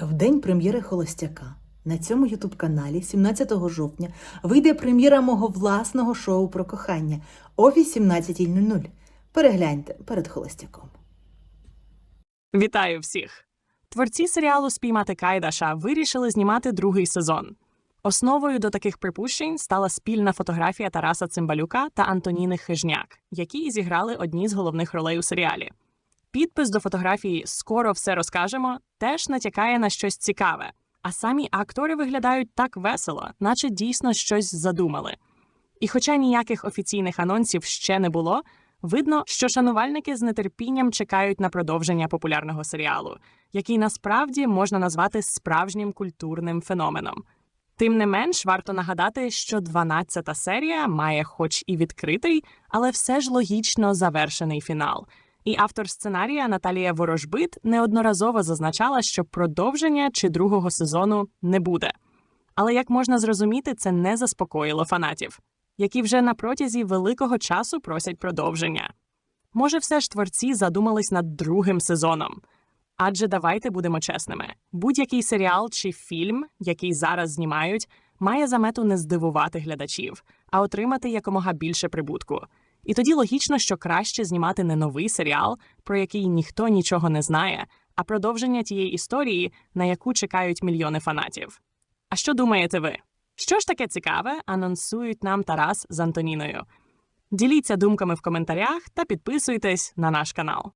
В день прем'єри Холостяка на цьому ютуб-каналі 17 жовтня вийде прем'єра мого власного шоу про кохання о 18.00. Перегляньте перед Холостяком. Вітаю всіх! Творці серіалу Спіймати Кайдаша вирішили знімати другий сезон. Основою до таких припущень стала спільна фотографія Тараса Цимбалюка та Антоніни Хижняк, які зіграли одні з головних ролей у серіалі. Підпис до фотографії Скоро все розкажемо теж натякає на щось цікаве, а самі актори виглядають так весело, наче дійсно щось задумали. І хоча ніяких офіційних анонсів ще не було, видно, що шанувальники з нетерпінням чекають на продовження популярного серіалу, який насправді можна назвати справжнім культурним феноменом. Тим не менш, варто нагадати, що 12-та серія має, хоч і відкритий, але все ж логічно завершений фінал. І автор сценарія Наталія Ворожбит неодноразово зазначала, що продовження чи другого сезону не буде. Але як можна зрозуміти, це не заспокоїло фанатів, які вже на протязі великого часу просять продовження. Може, все ж творці задумались над другим сезоном. Адже давайте будемо чесними: будь-який серіал чи фільм, який зараз знімають, має за мету не здивувати глядачів, а отримати якомога більше прибутку. І тоді логічно, що краще знімати не новий серіал, про який ніхто нічого не знає, а продовження тієї історії, на яку чекають мільйони фанатів. А що думаєте ви? Що ж таке цікаве, анонсують нам Тарас з Антоніною. Діліться думками в коментарях та підписуйтесь на наш канал.